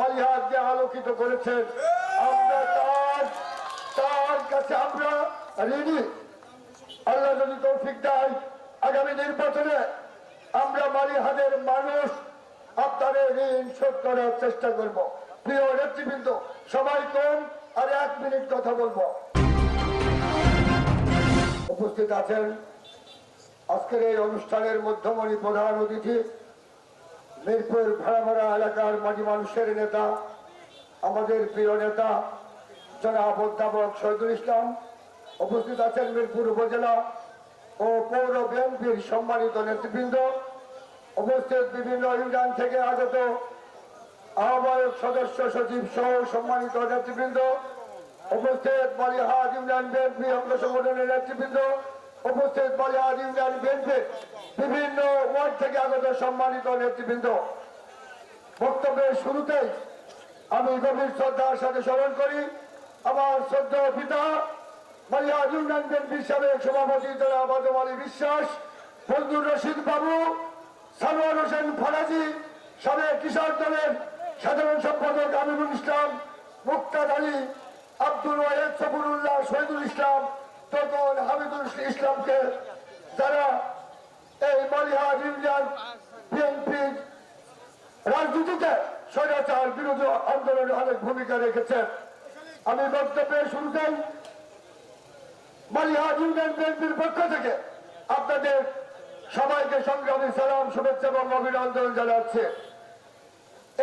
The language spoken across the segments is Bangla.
মালিহাতকে আলোকিত করেছেন, আমরা তার তার কাছে আমরা ঋণী। আল্লাহ যদি তৌফিক দেয়, আগামী নির্বাচনে আমরা মালিহাদের মানুষ আপনাদের ঋণ শোধ করার চেষ্টা করব। প্রিয় নেতৃবৃন্দ, সবাই কম আর এক মিনিট কথা বলব। উপস্থিত আছেন আজকের এই অনুষ্ঠানের মধ্যমণি প্রধান অতিথি মিরপুর ভেড়াভরা এলাকার মাঝি মানুষের নেতা, আমাদের প্রিয় নেতা, জনাব অধ্যাপক শহীদুল ইসলাম, উপস্থিত আছেন মিরপুর উপজেলা ও পৌর বিএনপির সম্মানিত নেতৃবৃন্দ। উপস্থিত বিভিন্ন ইউনিয়ন থেকে আগত আহ্বায়ক সদস্য সচিব সহ সম্মানিত নেতৃবৃন্দ। উপস্থিত বালিহাট ইউনিয়ন বিএনপি অঙ্গ সংগঠনের নেতৃবৃন্দ। উপস্থিত বালিহাট ইউনিয়ন বিএনপির বিভিন্ন ওয়ার্ড থেকে আগত সম্মানিত নেতৃবৃন্দ, বক্তব্যের শুরুতেই আমি গভীর শ্রদ্ধার সাথে স্মরণ করি, আমার শ্রদ্ধা পিতা কিশোর সাধারণ ইসলাম আলী সফরুল্লাহ শহীদুল ইসলাম তখন ইসলামকে যারা এই মালিহাট ইউনিয়ন বিএনপির রাজনীতিতে স্বৈরাচার বিরোধী আন্দোলনে অনেক ভূমিকা রেখেছেন আমি বক্তব্যের শুরুতেই মালিহাট ইউনিয়ন বিএনপির পক্ষ থেকে আপনাদের সবাইকে সংগ্রামী সালাম, শুভেচ্ছা এবং অভিনন্দন জানাচ্ছে।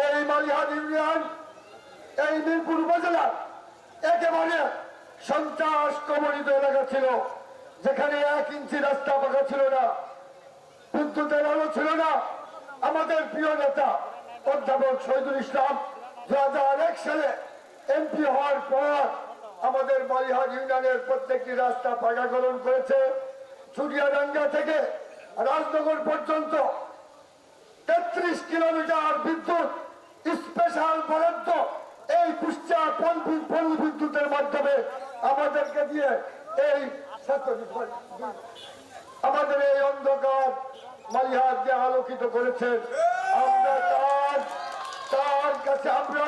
এই মালিহাট ইউনিয়ন এই মিরপুর উপজেলা একেবারে সন্ত্রাস কবলিত এলাকা ছিল, যেখানে এক ইঞ্চি রাস্তা পাকা ছিল না। বিদ্যুতের আলো ছিল না। আমাদের প্রিয় নেতা, অধ্যাপক শহীদুল ইসলাম, দু হাজার এক সালে এমপি হওয়ার পর আমাদের বালিহাট ইউনিয়নের প্রত্যেকটি রাস্তা পাকাকরণ করেছে। চুরিয়াডাঙ্গা থেকে রাজনগর পর্যন্ত তেত্রিশ কিলোমিটার বিদ্যুৎ স্পেশাল বরাদ্দ এই কুষ্টিয়া পল্লী পল্লী বিদ্যুতের মাধ্যমে আমাদেরকে দিয়ে এই আমাদের এই অন্ধকার মালিহাতকে আলোকিত করেছেন। আমরা তার তার কাছে আমরা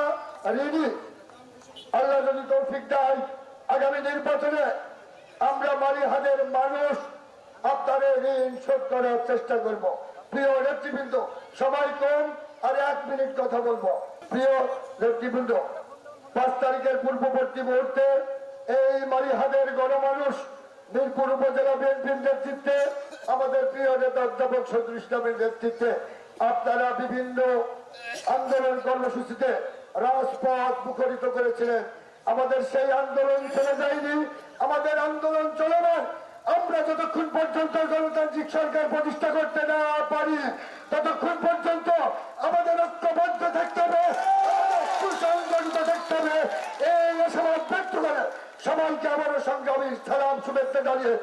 ঋণী। আল্লাহ যদি তৌফিক দেয়, আগামী নির্বাচনে আমরা মালিহাদের মানুষ আপনাদের ঋণ শোধ করার চেষ্টা করব। প্রিয় নেতৃবৃন্দ, সবাই কম আর এক মিনিট কথা বলব। প্রিয় নেতৃবৃন্দ, পাঁচ তারিখের পূর্ববর্তী মুহূর্তে এই মালিহাদের গণমানুষ মিরপুর উপজেলা বিএনপির নেতৃত্বে আমাদের প্রিয় নেতা অধ্যাপক সদর ইসলামের নেতৃত্বে আপনারা বিভিন্ন আন্দোলন কর্মসূচিতে রাজপথ মুখরিত করেছিলেন। আমাদের সেই আন্দোলন চলে যায়নি। আমাদের আন্দোলন চলমান আমরা যতক্ষণ পর্যন্ত গণতান্ত্রিক সরকার প্রতিষ্ঠা করতে না পারি, ততক্ষণ পর্যন্ত আমাদের ঐক্যবদ্ধ থাকতে হবে সুসংগঠিত থাকতে হবে। এই আশাবাদ ব্যক্ত করে সবাইকে আবারও সংগ্রামী সালাম, শুভেচ্ছা জানিয়ে